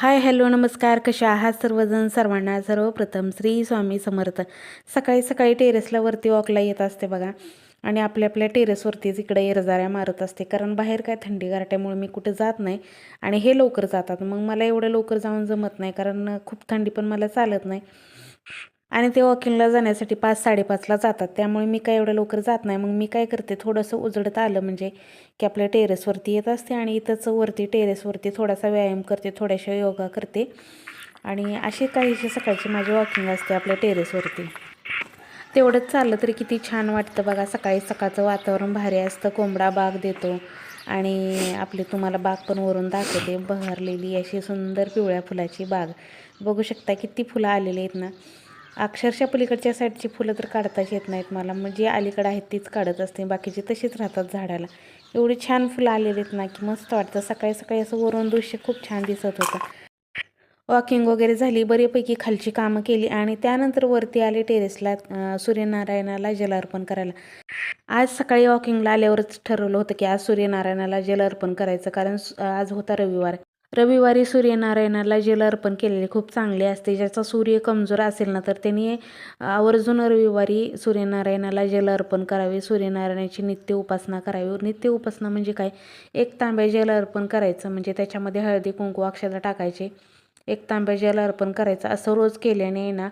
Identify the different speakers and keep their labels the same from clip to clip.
Speaker 1: Hi hello नमस्कार. कशा आहात सर्वजण? सर्वांना सर्वप्रथम श्री स्वामी समर्थ. सकाळी सकाळी टेरेसला वरती वॉकला येत असते बघा. आणि आपल्या आपल्या टेरेसवरतीच इकडे येरजाऱ्या मारत असते. कारण बाहेर काय थंडी गारट्यामुळे मी कुठे जात नाही. आणि हे लवकर जातात. मग मला एवढं लवकर जाऊन जमत नाही. कारण खूप थंडी पण मला चालत नाही. आणि ते वॉकिंगला जाण्यासाठी पाच साडेपाचला जातात. त्यामुळे मी काय एवढं लवकर जात नाही. मग मी काय करते थोडंसं उजडत आलं म्हणजे की आपल्या टेरेसवरती येत असते आणि इथंच वरती टेरेसवरती थोडासा व्यायाम करते थोड्याशा योगा करते. आणि अशी काहीशी सकाळची माझी वॉकिंग असते आपल्या टेरेसवरती तेवढंच चाललं तरी किती छान वाटतं बघा. सकाळी सकाळचं वातावरण भारी असतं. कोंबडा बाग देतो आणि आपली तुम्हाला बाग पण वरून दाखवते. बहरलेली अशी सुंदर पिवळ्या फुलाची बाग. बघू शकता किती फुलं आलेली आहेत ना. अक्षरशः पलीकडच्या साईडची फुलं तर काढताच येत नाहीत मला. मग जी अलीकडं आहेत तीच काढत असते. बाकीची तशीच राहतात झाडाला. एवढी छान फुलं आलेली आहेत ना की मस्त वाटतं. सकाळी सकाळी असं वरून दृश्य खूप छान दिसत होतं. वॉकिंग वगैरे झाली बरेपैकी खालची कामं केली आणि त्यानंतर वरती आले टेरेसला सूर्यनारायणाला जल अर्पण करायला. आज सकाळी वॉकिंगला आल्यावरच ठरवलं होतं की आज सूर्यनारायणाला जल अर्पण करायचं कारण आज होता रविवार. रविवारी सूर्यनारायणाला जल अर्पण केलेले खूप चांगले असते. ज्याचा सूर्य कमजोर असेल ना तर त्यांनी आवर्जून रविवारी सूर्यनारायणाला जल अर्पण करावे. सूर्यनारायणाची नित्य उपासना करावी. नित्य उपासना म्हणजे काय? एक तांब्या जल अर्पण करायचं. म्हणजे त्याच्यामध्ये हळदी कुंकू अक्षता टाकायचे. एक तांब्या जल अर्पण करायचं. असं रोज केल्याने ना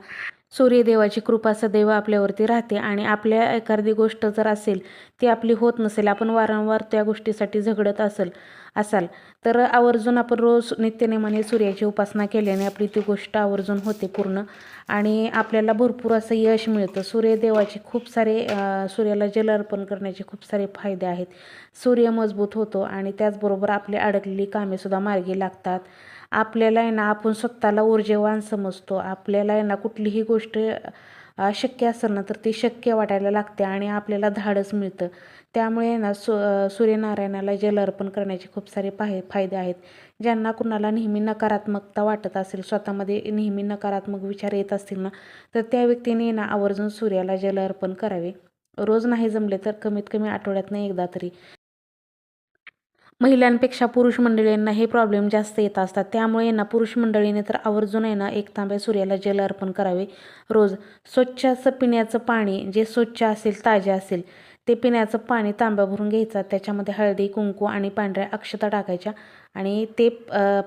Speaker 1: सूर्यदेवाची कृपा सदैव आपल्यावरती राहते आणि आपल्या एखादी गोष्ट जर असेल ती आपली होत नसेल आपण वारंवार त्या गोष्टीसाठी झगडत असेल असाल तर आवर्जून आपण रोज नित्यनेमाने सूर्याची उपासना केल्याने आपली ती गोष्ट आवर्जून होते पूर्ण. आणि आपल्याला भरपूर असं यश मिळतं. सूर्यदेवाचे खूप सारे सूर्याला जल अर्पण करण्याचे खूप सारे फायदे आहेत. सूर्य मजबूत होतो आणि त्याचबरोबर आपली अडकलेली कामेसुद्धा मार्गी लागतात. आपल्याला आहे ना आपण स्वतःला ऊर्जेवान समजतो. आपल्याला आहे ना कुठलीही गोष्ट शक्य असेल ना तर ती शक्य वाटायला लागते आणि आपल्याला धाडस मिळतं. त्यामुळे ना सु सूर्यनारायणाला जल अर्पण करण्याचे खूप सारे पाहे फायदे आहेत. ज्यांना कुणाला नेहमी नकारात्मकता वाटत असेल स्वतःमध्ये नेहमी नकारात्मक विचार येत असतील ना तर त्या व्यक्तीने ना आवर्जून सूर्याला जल अर्पण करावे. रोज नाही जमले तर कमीत कमी आठवड्यातनं एकदा तरी. महिलांपेक्षा पुरुष मंडळींना हे प्रॉब्लेम जास्त येत असतात. त्यामुळे यांना पुरुष मंडळीने तर आवर्जून आहे ना एक तांब्या सूर्याला जल अर्पण करावे. रोज स्वच्छ असं पिण्याचं पाणी जे स्वच्छ असेल ताजे असेल ते पिण्याचं पाणी तांब्या भरून घ्यायचा. त्याच्यामध्ये हळदी कुंकू आणि पांढऱ्या अक्षता टाकायच्या. आणि ते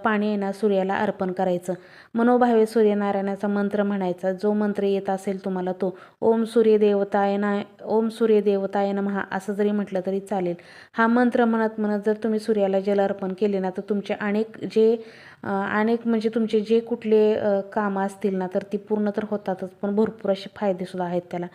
Speaker 1: पाणी आहे ना सूर्याला अर्पण करायचं. मनोभावे सूर्यनारायणाचा मंत्र म्हणायचा. जो मंत्र येत असेल तुम्हाला तो ओम सूर्यदेवताय ना ओम सूर्यदेवताय महा असं जरी म्हटलं तरी चालेल. हा मंत्र म्हणत म्हणत जर तुम्ही सूर्याला जल अर्पण केले ना तर तुमचे अनेक जे अनेक म्हणजे तुमचे जे कुठले कामं असतील ना तर ती पूर्ण तर होतातच पण भरपूर असे फायदेसुद्धा आहेत त्याला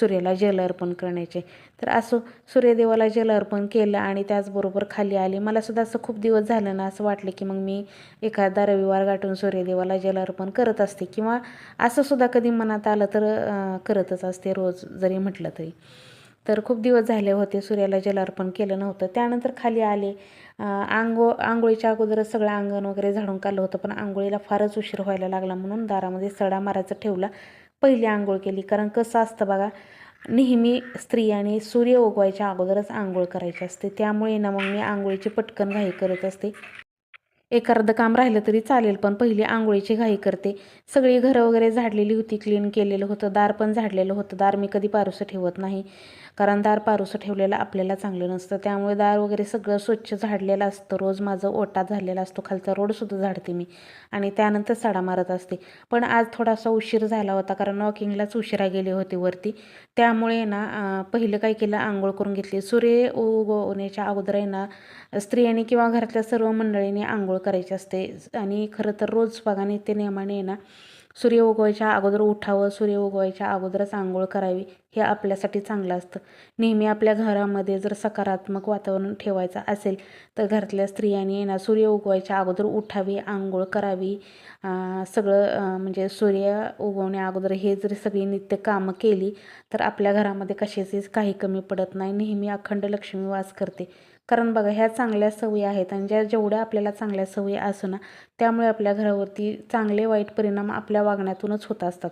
Speaker 1: सूर्याला जल अर्पण करण्याचे. तर असो सूर्यदेवाला जल अर्पण केलं आणि त्याचबरोबर खाली आले. मलासुद्धा असं खूप दिवस झालं ना असं वाटलं की मग मी एखादा रविवार गाठून सूर्यदेवाला जल अर्पण करत असते किंवा असं सुद्धा कधी मनात आलं तर करतच असते रोज जरी म्हटलं तरी. तर खूप दिवस झाले होते सूर्याला जल अर्पण केलं नव्हतं. त्यानंतर खाली आले. आंघो आंघोळ आंघोळीच्या अगोदरच सगळं अंगण वगैरे झाडून काढलं होतं पण आंघोळीला फारच उशीर व्हायला लागला म्हणून दारामध्ये सडा मारायचा ठेवला. पहिली आंघोळ केली. कारण कसं असतं बघा नेहमी स्त्रियांनी सूर्य उगवायच्या अगोदरच आंघोळ करायची असते. त्यामुळे ना मग मी आंघोळीची पटकन घाई करत असते. एक अर्धं काम राहिलं तरी चालेल पण पहिली आंघोळीची घाई करते. सगळी घरं वगैरे झाडलेली होती क्लीन केलेलं होतं. दार पण झाडलेलं होतं. दार मी कधी पारुसं ठेवत नाही. कारण दार पारुसं ठेवलेलं आपल्याला चांगलं नसतं. त्यामुळे दार वगैरे सगळं स्वच्छ झाडलेलं असतं. रोज माझं ओटा झालेला असतो. खालचा रोडसुद्धा झाडते मी. आणि त्यानंतर सडा मारत असते. पण आज थोडासा उशीर झाला होता कारण वॉकिंगलाच उशिरा गेले होते वरती. त्यामुळे ना पहिलं काय केलं आंघोळ करून घेतली. सूर्य उगवण्याच्या अगोदर आहे ना स्त्रियांनी किंवा घरातल्या सर्व मंडळींनी आंघोळ करायची असते. आणि खरं तर रोज बघा ते नियमाने आहे ना सूर्य उगवायच्या अगोदर उठावं सूर्य उगवायच्या अगोदरच आंघोळ करावी हे आपल्यासाठी चांगलं असतं. नेहमी आपल्या घरामध्ये जर सकारात्मक वातावरण ठेवायचं असेल तर घरातल्या स्त्रियांनी ना सूर्य उगवायच्या अगोदर उठावी आंघोळ करावी सगळं म्हणजे सूर्य उगवण्या अगोदर हे जर सगळी नित्य कामं केली तर आपल्या घरामध्ये कशाचीच काही कमी पडत नाही. नेहमी अखंड लक्ष्मी वास करते. कारण बघा ह्या चांगल्या सवयी आहेत आणि ज्या जेवढ्या आपल्याला चांगल्या सवयी असू ना त्यामुळे आपल्या घरावरती चांगले वाईट परिणाम आपल्या वागण्यातूनच होत असतात.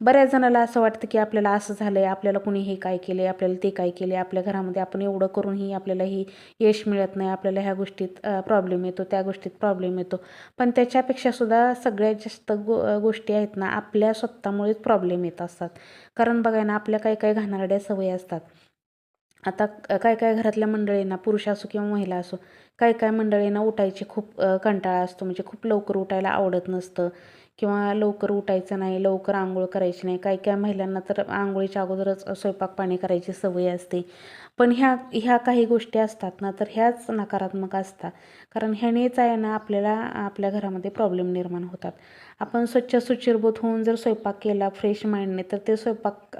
Speaker 1: बऱ्याच जणाला असं वाटतं की आपल्याला असं झालं आहे आपल्याला कुणी हे काय केले आपल्याला ते काय केले आपल्या घरामध्ये आपण एवढं करूनही आपल्याला ही यश मिळत नाही आपल्याला ह्या गोष्टीत प्रॉब्लेम येतो त्या गोष्टीत प्रॉब्लेम येतो. पण त्याच्यापेक्षासुद्धा सगळ्यात जास्त गो गोष्टी आहेत ना आपल्या स्वतःमुळेच प्रॉब्लेम येत असतात. कारण बघा ना आपल्या काही काही घाणारड्या सवयी असतात. आता काय काय घरातल्या मंडळींना पुरुष असो किंवा महिला असो काय काय मंडळींना उठायची खूप कंटाळा असतो. म्हणजे खूप लवकर उठायला आवडत नसतं. किंवा लवकर उठायचं नाही लवकर आंघोळ करायची नाही. काही काही महिलांना तर आंघोळीच्या अगोदरच स्वयंपाक पाणी करायची सवय असते. पण ह्या ह्या काही गोष्टी असतात ना तर ह्याच नकारात्मक असतात. कारण ह्यानेच आहे ना आपल्याला आपल्या घरामध्ये प्रॉब्लेम निर्माण होतात. आपण स्वच्छ सुचिरभूत होऊन जर स्वयंपाक केला फ्रेश माइंडने तर ते स्वयंपाक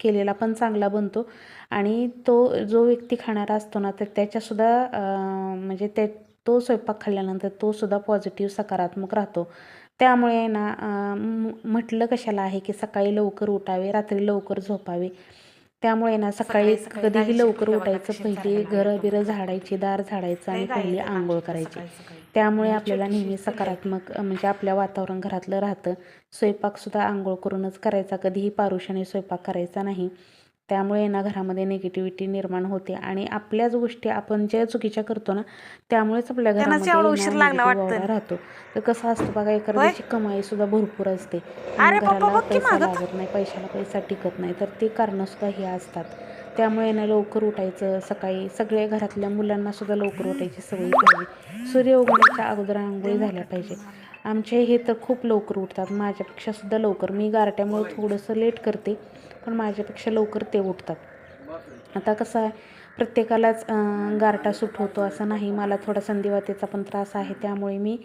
Speaker 1: केलेला पण चांगला बनतो. आणि तो जो व्यक्ती खाणारा असतो ना तर त्याच्यासुद्धा म्हणजे ते तो स्वयंपाक खाल्ल्यानंतर तो सुद्धा पॉझिटिव्ह सकारात्मक राहतो. त्यामुळे ना म्हटलं कशाला आहे की सकाळी लवकर उठावे रात्री लवकर झोपावे. त्यामुळे ना सकाळी कधीही लवकर उठायचं पहिली घरं बिरं झाडायची दार झाडायचं आणि पहिली आंघोळ करायची. त्यामुळे आपल्याला नेहमी सकारात्मक म्हणजे आपल्या वातावरण घरातलं राहतं. स्वयंपाकसुद्धा आंघोळ करूनच करायचा कधीही पारुषाने स्वयंपाक करायचा नाही. त्यामुळे ना घरामध्ये निगेटिव्हिटी निर्माण होते. आणि आपल्याच गोष्टी आपण ज्या चुकीच्या करतो ना त्यामुळेच आपल्या घरामध्ये राहतो. तर कसं असतं बघा एखाद्याची कमाई सुद्धा भरपूर असते. घराला पैसा लागत नाही पैशाला पैसा टिकत नाही तर ते कारण सुद्धा हे असतात. त्यामुळे ना लवकर उठायचं सकाळी सगळे घरातल्या मुलांना सुद्धा लवकर उठायची सवय पाहिजे. सूर्य उगवण्याच्या अगोदर आंघोळी झाल्या पाहिजे. आमचे हे तर खूप लवकर उठतात माझ्यापेक्षा सुद्धा लवकर. मी गारट्यामुळे थोडंसं लेट करते. पण माझ्यापेक्षा लवकर ते उठतात. आता कसं आहे प्रत्येकालाच गारटा सूट होतो असं नाही. मला थोडा संधिवातेचा पण त्रास आहे त्यामुळे मी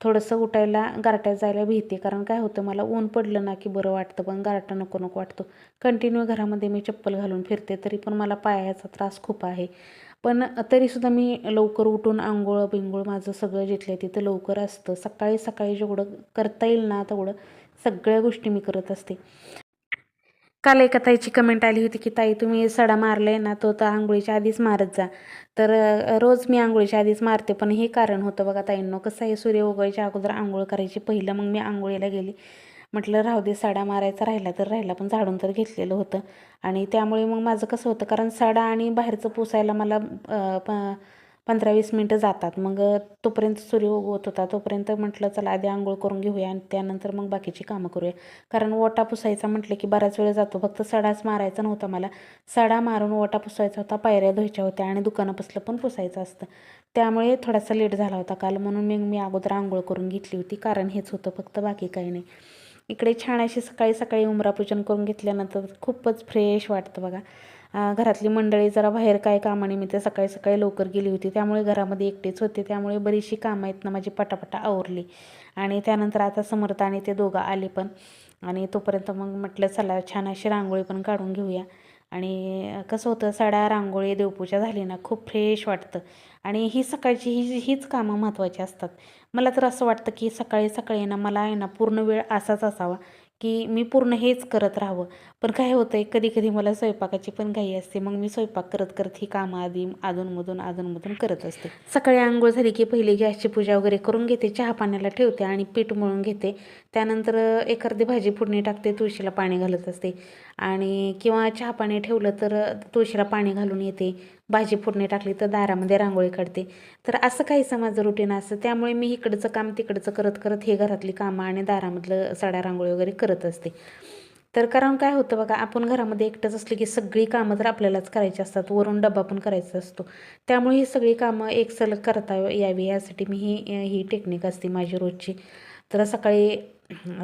Speaker 1: थोडंसं उठायला गारट्यात जायला भीते. कारण काय होतं मला ऊन पडलं ना की बरं वाटतं पण गारटा नको नको वाटतो. कंटिन्यू घरामध्ये मी चप्पल घालून फिरते तरी पण मला पायाचा त्रास खूप आहे. पण तरीसुद्धा मी लवकर उठून आंघोळ बिंगोळ माझं सगळं जिथलं तिथं लवकर असतं. सकाळी सकाळी जेवढं करता येईल ना तेवढं सगळ्या गोष्टी मी करत असते. काल एका ताईची कमेंट आली होती की ताई तुम्ही सडा मारले ना तो तर आंघोळीच्या आधीच मारत जा. तर रोज मी आंघोळीच्या आधीच मारते पण हे कारण होतं बघा ताईंनो. कसं आहे सूर्य उगवायच्या अगोदर आंघोळ करायची पहिलं मग मी आंघोळीला गेली. म्हटलं राहू दे साडा मारायचा राहिला तर राहिला पण झाडून तर घेतलेलं होतं. आणि त्यामुळे मग माझं कसं होतं कारण साडा आणि बाहेरचं पुसायला मला प पंधरा वीस मिनटं जातात. मग तोपर्यंत सूर्य उगवत होता. तोपर्यंत म्हटलं चला आधी आंघोळ करून घेऊया आणि त्यानंतर मग बाकीची कामं करूया. कारण ओटा पुसायचा म्हटलं की बराच वेळ जातो. फक्त सडाच मारायचा नव्हता मला. सडा मारून ओटा पुसायचा होता पायऱ्या धुवायच्या होत्या आणि दुकानापासलं पण पुसायचं असतं. त्यामुळे थोडासा लेट झाला होता काल. म्हणून मग मी अगोदर आंघोळ करून घेतली होती. कारण हेच होतं फक्त बाकी काही नाही. इकडे छान अशी सकाळी सकाळी उमरापूजन करून घेतल्यानंतर खूपच फ्रेश वाटतं बघा. घरातली मंडळी जरा बाहेर काय कामानिमित्त सकाळी सकाळी लवकर गेली होती त्यामुळे घरामध्ये एकटेच होते त्यामुळे बरीचशी कामं आहेत ना माझी पटापटा आवरली. आणि त्यानंतर आता समर्थ आणि ते दोघं आले पण. आणि तोपर्यंत मग म्हटलं चला छान अशी रांगोळी पण काढून घेऊया. आणि कसं होतं साड्या रांगोळी देवपूजा झाली ना खूप फ्रेश वाटतं. आणि ही सकाळची ही हीच कामं महत्त्वाची असतात. मला तर असं वाटतं की सकाळी सकाळी ना मला आहे ना पूर्ण वेळ असाच असावा. की मी पूर्ण हेच करत राहावं. पण काय होतं आहे कधी कधी मला स्वयंपाकाची पण घाई असते. मग मी स्वयंपाक करत करत ही कामं आधी अधूनमधून अधूनमधून करत असते. सकाळी आंघोळ झाली की पहिली गॅसची पूजा वगैरे करून घेते चहा पाण्याला ठेवते आणि पीठ मळून घेते. त्यानंतर एखादी भाजी फोडणी टाकते तुळशीला पाणी घालत असते. आणि किंवा चहा पाणी ठेवलं तर तुळशीला पाणी घालून येते भाजी फोडणी टाकली तर दारामध्ये रांगोळी काढते. तर असं काहीसं माझं रुटीन असतं. त्यामुळे मी इकडचं काम तिकडचं करत करत हे घरातली कामं आणि दारामधलं सड्या रांगोळी वगैरे करत असते. तर कारण काय होतं बघा आपण घरामध्ये एकटंच असलं की सगळी कामं तर आपल्यालाच करायची असतात. वरून डबा पण करायचा असतो. त्यामुळे ही सगळी कामं एक सलग करता यावी यासाठी मी ही ही टेक्निक असते माझी रोजची. तर सकाळी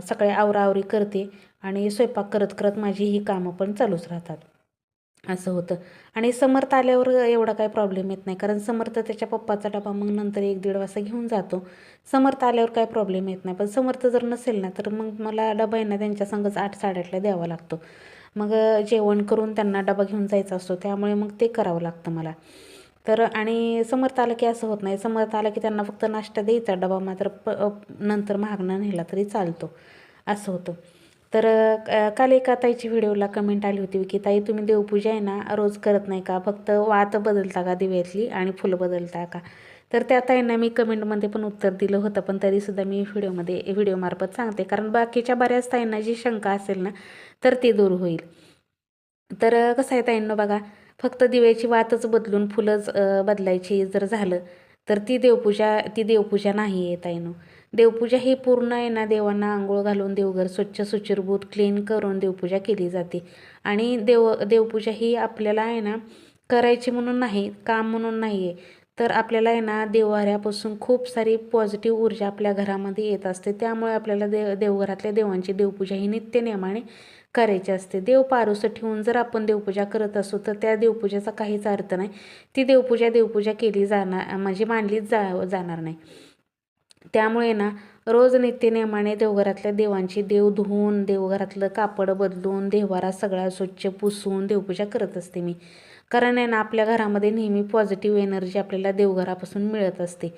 Speaker 1: सकाळी आवराआवरी करते आणि स्वयंपाक करत करत माझी ही कामं पण चालूच राहतात. असं होतं. आणि समर्थ आल्यावर एवढा काही प्रॉब्लेम येत नाही. कारण समर्थ त्याच्या पप्पाचा डबा मग नंतर एक दीड वाजता घेऊन जातो. समर्थ आल्यावर काही प्रॉब्लेम येत नाही. पण समर्थ जर नसेल ना तर मग मला डबा येणं त्यांच्या संगच आठ साडेआठला द्यावा लागतो. मग जेवण करून त्यांना डबा घेऊन जायचा असतो. त्यामुळे मग ते करावं लागतं मला. तर आणि समर्थ आलं की असं होत नाही. समर्थ आलं की त्यांना फक्त नाश्ता द्यायचा डबा मात्र प नंतर महागणं नेला तरी चालतो. असं होतं. तर काल एका ताईची व्हिडिओला कमेंट आली होती की ताई तुम्ही देवपूजा आहे ना रोज करत नाही का? फक्त वात बदलता का दिव्यातली आणि फुलं बदलता का? तर त्या ताईंना मी कमेंटमध्ये पण उत्तर दिलं होतं पण तरीसुद्धा मी व्हिडिओमध्ये व्हिडिओमार्फत सांगते. कारण बाकीच्या बऱ्याच ताईंना जी शंका असेल ना तर ती दूर होईल. तर कसं आहे ताईंना बघा फक्त दिव्याची वातच बदलून फुलंच बदलायची जर झालं तर ती देवपूजा ती देवपूजा नाही आहे ना देवपूजा ही पूर्ण आहे ना देवांना आंघोळ घालून देवघर स्वच्छ सुचिरभूत क्लीन करून देवपूजा केली जाते. आणि देव देवपूजा ही आपल्याला आहे ना करायची म्हणून नाही काम म्हणून नाही आहे. तर आपल्याला आहे ना देवहऱ्यापासून खूप सारी पॉझिटिव्ह ऊर्जा आपल्या घरामध्ये येत असते. त्यामुळे आपल्याला देव देवघरातल्या देवांची देवपूजा ही नित्यनियमाने करायची असते. देव पारुसं ठेवून जर आपण देवपूजा करत असू तर त्या देवपूजेचा काहीच अर्थ नाही. ती देवपूजा देवपूजा केली जाणार म्हणजे मानलीच जा जाणार नाही. त्यामुळे ना रोज नित्यनियमाने देवघरातल्या देवांची देव धुवून देवघरातलं कापड बदलून देवारा सगळा स्वच्छ पुसून देवपूजा करत असते मी. कारण आहे ना आपल्या घरामध्ये नेहमी पॉझिटिव्ह एनर्जी आपल्याला देवघरापासून मिळत असते.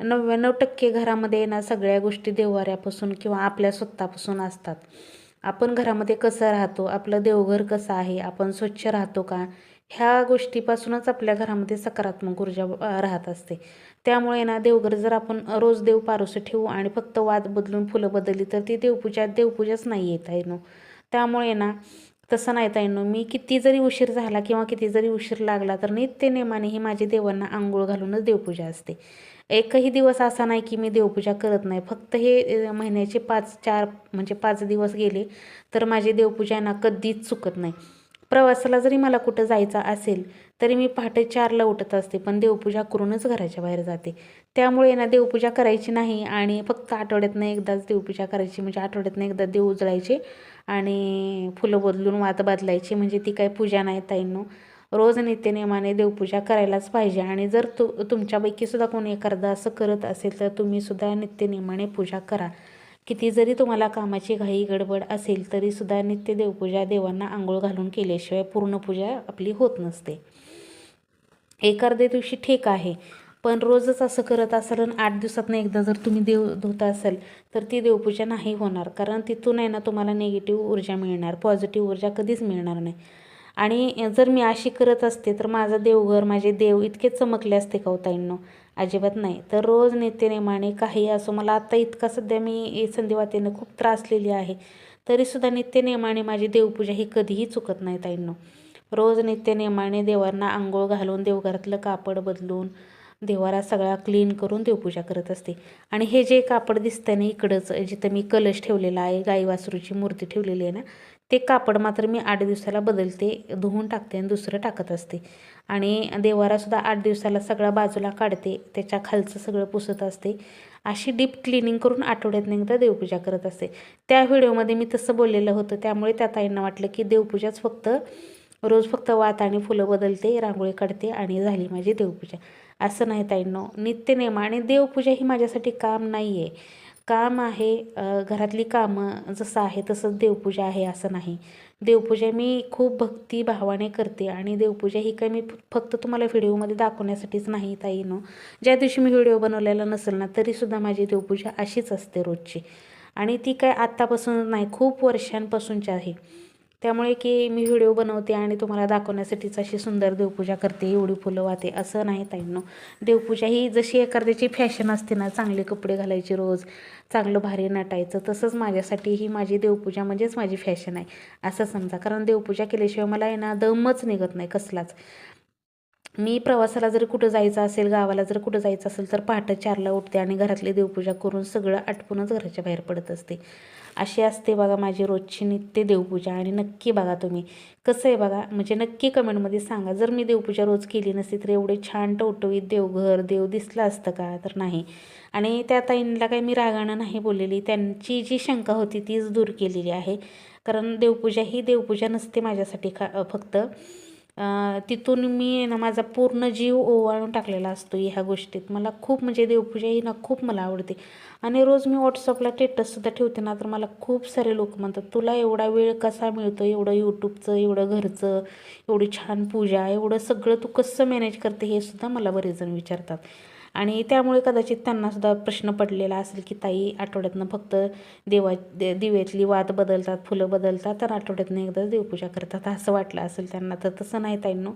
Speaker 1: नव्याण्णव टक्के घरामध्ये ना सगळ्या गोष्टी देववाऱ्यापासून किंवा आपल्या स्वतःपासून असतात. आपण घरामध्ये कसं राहतो आपलं देवघर कसं आहे आपण स्वच्छ राहतो का ह्या गोष्टीपासूनच आपल्या घरामध्ये सकारात्मक ऊर्जा राहत असते. त्यामुळे ना देवघर जर आपण रोज देव पारोसं ठेवू आणि फक्त वाद बदलून फुलं बदलली तर ती देवपूजा देवपूजाच नाही येत आहे नो. त्यामुळे ना तसं नाही ताईंनो मी किती जरी उशीर झाला किंवा किती जरी उशीर लागला तर नित्य नेमाने ही माझी देवांना आंघोळ घालूनच देवपूजा असते. एकही दिवस असा नाही की मी देवपूजा करत नाही. फक्त हे महिन्याचे पाच चार म्हणजे पाच दिवस गेले तर माझी देवपूजा ना कधीच चुकत नाही. प्रवासाला जरी मला कुठं जायचं असेल तरी मी पहाटे चारला उठत असते पण देवपूजा करूनच घराच्या बाहेर जाते. त्यामुळे ना देवपूजा करायची नाही आणि फक्त आठवड्यातनं एकदाच देवपूजा करायची म्हणजे आठवड्यातनं एकदा देव उजळायचे आणि फुलं बदलून वात बदलायची म्हणजे ती काही पूजा नाही ताईंनो. रोज नित्यनियमाने देवपूजा करायलाच पाहिजे. आणि जर तु तुमच्यापैकी सुद्धा कोणी एखादा असं करत असेल तर तुम्हीसुद्धा नित्यनियमाने पूजा करा. किती जरी तुम्हाला कामाची घाई गडबड असेल तरीसुद्धा नित्य देवपूजा देवांना आंघोळ घालून केल्याशिवाय पूर्ण पूजा आपली होत नसते. एखाद्या दिवशी ठीक आहे. पण रोजच असं करत असाल आणि आठ दिवसातनं एकदा जर तुम्ही देव धुता असाल तर ती देवपूजा नाही होणार. कारण तिथून आहे ना तुम्हाला निगेटिव्ह ऊर्जा मिळणार पॉझिटिव्ह ऊर्जा कधीच मिळणार नाही. आणि जर मी अशी करत असते तर माझं देवघर माझे देव इतके चमकले असते का हो ताईंनो? अजिबात नाही. तर रोज नित्यनेमाने काही असो मला आत्ता इतका सध्या मी संधिवातीनं खूप त्रासलेली आहे तरीसुद्धा नित्यनेमाने माझी देवपूजा ही कधीही चुकत नाही ताईंनो. रोज नित्यनेमाने देवांना आंघोळ घालून देवघरातलं कापड बदलून देवारा सगळा क्लीन करून देवपूजा करत असते. आणि हे जे कापड दिसतंय ना इकडंच जिथं मी कलश ठेवलेला आहे गाई वासरूची मूर्ती ठेवलेली आहे ना ते कापड मात्र मी आठ दिवसाला बदलते धुवून टाकते आणि दुसरं टाकत असते. आणि देवारासुद्धा आठ दिवसाला सगळा बाजूला काढते त्याच्या खालचं सगळं पुसत असते. अशी डीप क्लिनिंग करून आठवड्यातनं एकदा देवपूजा करत असते. त्या व्हिडिओमध्ये मी तसं बोललेलं होतं त्यामुळे त्या ताईंना वाटलं की देवपूजाच फक्त रोज फक्त वात आणि फुलं बदलते रांगोळी काढते आणि झाली माझी देवपूजा. असं नाही ताईंनो. नित्यनेम आणि देवपूजा ही माझ्यासाठी काम नाही आहे काम आहे घरातली कामं जसं आहे तसंच देवपूजा आहे असं नाही. देवपूजा मी खूप भक्तिभावाने करते आणि देवपूजा ही काय मी फक्त तुम्हाला व्हिडिओमध्ये दाखवण्यासाठीच नाही ताईनो. ज्या दिवशी मी व्हिडिओ बनवलेला नसेल ना तरीसुद्धा माझी देवपूजा अशीच असते रोजची. आणि ती काय आत्तापासून नाही खूप वर्षांपासूनची आहे. त्यामुळे की मी व्हिडिओ बनवते आणि तुम्हाला दाखवण्यासाठीच अशी सुंदर देवपूजा करते एवढी फुलं वाहते असं नाही ताईंनो. देवपूजा ही जशी एखाद्याची फॅशन असते ना चांगले कपडे घालायचे रोज चांगलं भारी नटायचं तसंच माझ्यासाठी ही माझी देवपूजा म्हणजेच माझी फॅशन आहे असं समजा. कारण देवपूजा केल्याशिवाय मला आहे ना दमच निघत नाही कसलाच. मी प्रवासाला जर कुठं जायचं असेल गावाला जर कुठं जायचं असेल तर पहाटे चारला उठते आणि घरातली देवपूजा करून सगळं आटपूनच घराच्या बाहेर पडत असते. अशी असते बघा माझी रोजची नित्य देवपूजा आणि नक्की बघा तुम्ही. कसं आहे बघा म्हणजे नक्की कमेंटमध्ये सांगा. जर मी देवपूजा रोज केली नसती तर एवढे छान टवटवीत देवघर देव दिसलं असतं का तर नाही. आणि त्या ताईंना काही मी रागानं नाही बोललेली. त्यांची जी शंका होती तीच दूर केलेली आहे. कारण देवपूजा ही देवपूजा नसते माझ्यासाठी खा फक्त. तिथून मी ना माझा पूर्ण जीव ओवाळून टाकलेला असतो ह्या गोष्टीत. मला खूप म्हणजे देवपूजा ही ना खूप मला आवडते. आणि रोज मी व्हॉट्सअपला स्टेटससुद्धा ठेवते ना तर मला खूप सारे लोक म्हणतात तुला एवढा वेळ कसा मिळतो? एवढं यूट्यूबचं एवढं घरचं एवढी छान पूजा एवढं सगळं तू कसं मॅनेज करते? हे सुद्धा मला बरेच जण विचारतात. आणि त्यामुळे कदाचित त्यांनासुद्धा प्रश्न पडलेला असेल की ताई आठवड्यातनं फक्त देवा दे दिव्यातली वात बदलतात फुलं बदलतात तर आठवड्यातनं एकदाच देवपूजा करतात असं वाटलं असेल त्यांना. तर तसं नाही ताईंनो.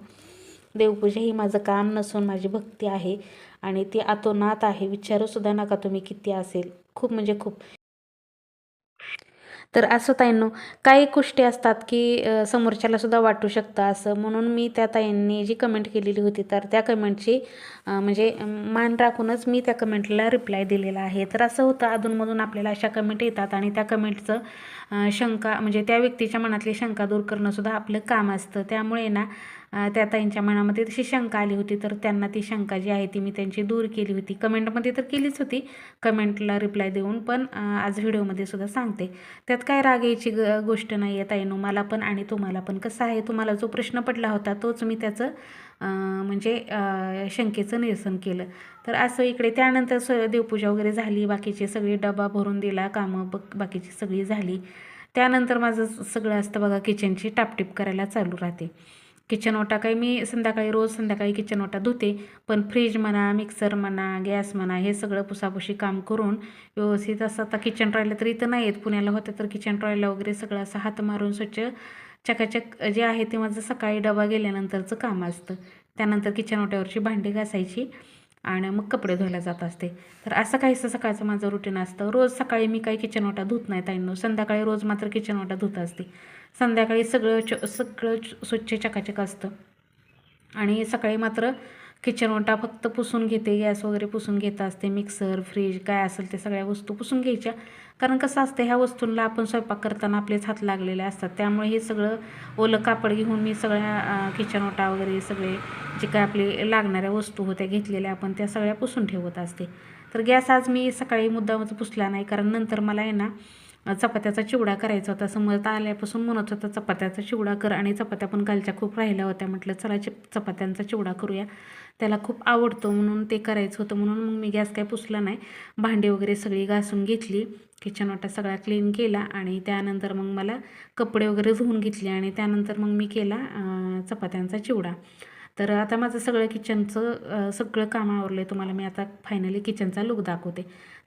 Speaker 1: देवपूजा ही माझं काम नसून माझी भक्ती आहे आणि ती आतोनात आहे. विचारूसुद्धा नका तुम्ही किती असेल. खूप म्हणजे खूप. तर असं ताईंनो काही गोष्टी असतात की समोरच्यालासुद्धा समोरच्याला सुद्धा वाटू शकतं असं. म्हणून मी त्या ताईंनी जी कमेंट केलेली होती तर त्या कमेंटची म्हणजे मान राखूनच मी त्या कमेंटला रिप्लाय दिलेला आहे. तर असं होतं अधूनमधून आपल्याला अशा कमेंट येतात आणि त्या कमेंटचं शंका म्हणजे त्या व्यक्तीच्या मनातली शंका दूर करणंसुद्धा आपलं काम असतं. त्यामुळे ना त्या ताईंच्या मनामध्ये तशी शंका आली होती तर त्यांना ती शंका जी आहे ती मी त्यांची दूर केली होती. कमेंटमध्ये तर केलीच होती कमेंटला रिप्लाय देऊन पण आज व्हिडिओमध्ये सुद्धा सांगते. त्यात काय राग यायची ग गोष्ट नाही आहे ताईनो मला पण आणि तुम्हाला पण. कसं आहे तुम्हाला जो प्रश्न पडला होता तोच मी त्याचं म्हणजे शंकेचं निरसन केलं. तर असं इकडे त्यानंतर स देवपूजा वगैरे झाली बाकीचे सगळे डबा भरून दिला कामं बक बाकीची सगळी झाली. त्यानंतर माझं सगळं असतं बघा किचनची टापटीप करायला चालू राहते. किचन ओटा काही मी संध्याकाळी रोज संध्याकाळी किचन ओटा धुते. पण फ्रीज म्हणा मिक्सर म्हणा गॅस म्हणा हे सगळं पुसापुशी काम करून व्यवस्थित असं आता किचन ट्रॉयला तर इथं नाही आहेत पुण्याला होतं तर किचन ट्रॉयला वगैरे सगळं असं हात मारून स्वच्छ चकाचक जे आहे ते माझं सकाळी डबा गेल्यानंतरचं काम असतं. त्यानंतर किचन ओट्यावरची भांडी घासायची आणि मग कपडे धुवायला जात असते. तर असं काहीसं सकाळचं माझं रुटीन असतं. रोज सकाळी मी काही किचन ओटा धुत नाही ताईंनो. संध्याकाळी रोज मात्र किचन ओटा धुत असते. संध्याकाळी सगळं च सगळं च- स्वच्छ चकाचक असतं. आणि सकाळी मात्र किचन ओटा फक्त पुसून घेते गॅस वगैरे पुसून घेत असते मिक्सर फ्रीज काय असेल ते सगळ्या वस्तू पुसून घ्यायच्या. कारण कसं असतं ह्या वस्तूंना आपण स्वयंपाक करताना आपलेच हात लागलेले असतात. त्यामुळे हे सगळं ओलं कापड घेऊन मी सगळ्या किचन ओटा वगैरे सगळे जे काय आपले लागणाऱ्या वस्तू होत्या घेतलेल्या आपण त्या सगळ्या पुसून ठेवत असते. तर गॅस आज मी सकाळी मुद्दामच पुसला नाही. कारण नंतर मला आहे ना चपात्याचा चिवडा करायचा होता. समोर आल्यापासून म्हणत होता चपात्याचा चिवडा कर. आणि चपात्या पण कालच्या खूप राहिल्या होत्या. म्हटलं चला चि चपात्यांचा चिवडा करूया. त्याला खूप आवडतो म्हणून ते करायचं होतं. म्हणून मग मी गॅस काय पुसला नाही. भांडी वगैरे सगळी घासून घेतली. किचन वाटा सगळा क्लीन केला. आणि त्यानंतर मग मला कपडे वगैरे धुवून घेतले. आणि त्यानंतर मग मी केला चपात्यांचा चिवडा. तर आता माझं सगळं किचनचं सगळं काम आवरलं आहे तुम्हाला. मी आता फायनली किचनचा लुक दाखवते.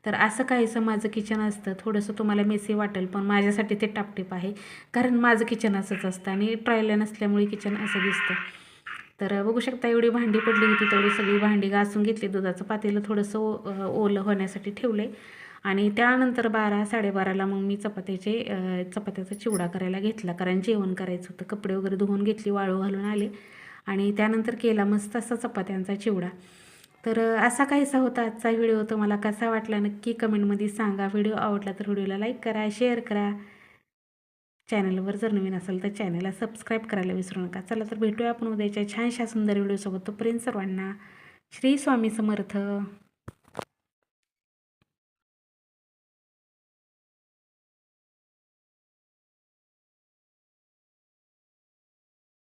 Speaker 1: तर असं काहीसं माझं किचन असतं. थोडंसं तुम्हाला मेसी वाटेल पण माझ्यासाठी ते टापटीप आहे. कारण माझं किचन असंच असतं आणि ट्रायला नसल्यामुळे किचन असं दिसतं. तर बघू शकता एवढी भांडी पडली होती तेवढी सगळी भांडी घासून घेतली. दुधाचं पातेलं थोडंसं ओ ओलं होण्यासाठी ठेवलं आणि त्यानंतर बारा साडेबाराला मग मी चपात्याचे चपात्याचा चिवडा करायला घेतला. कारण जेवण करायचं होतं. कपडे वगैरे धुवून घेतली वाळू घालून आले. आणि त्यानंतर केला मस्त असा चपात्यांचा चिवडा. तर असा काहीसा होता आजचा व्हिडिओ? तुम्हाला कसा वाटला? नक्की कमेंटमध्ये सांगा. व्हिडिओ आवडला तर व्हिडिओला लाईक करा शेअर करा. चॅनलवर जर नवीन असेल तर चॅनलला सबस्क्राईब करायला विसरू नका. चला तर भेटूया आपण उद्याच्या छानशा सुंदर व्हिडिओसोबत. तोपर्यंत सर्वांना श्री स्वामी समर्थ.